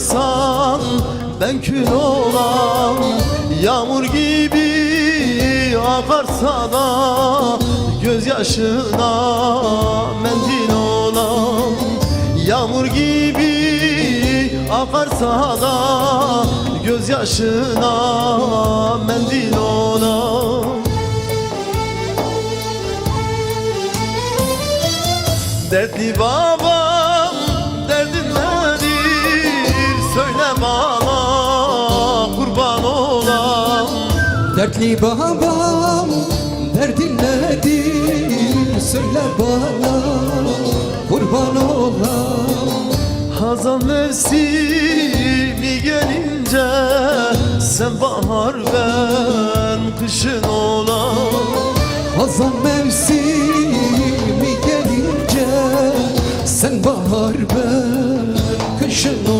kırsan ben kül olan Yağmur gibi akarsa da Gözyaşına mendil olan Yağmur gibi akarsa da Gözyaşına mendil olan. Dertli babam Dertli babam derdin nedir Söyle bana kurban olan Hazan mevsimi gelince Sen bahar ben kışın olan Hazan mevsimi gelince Sen bahar ben kışın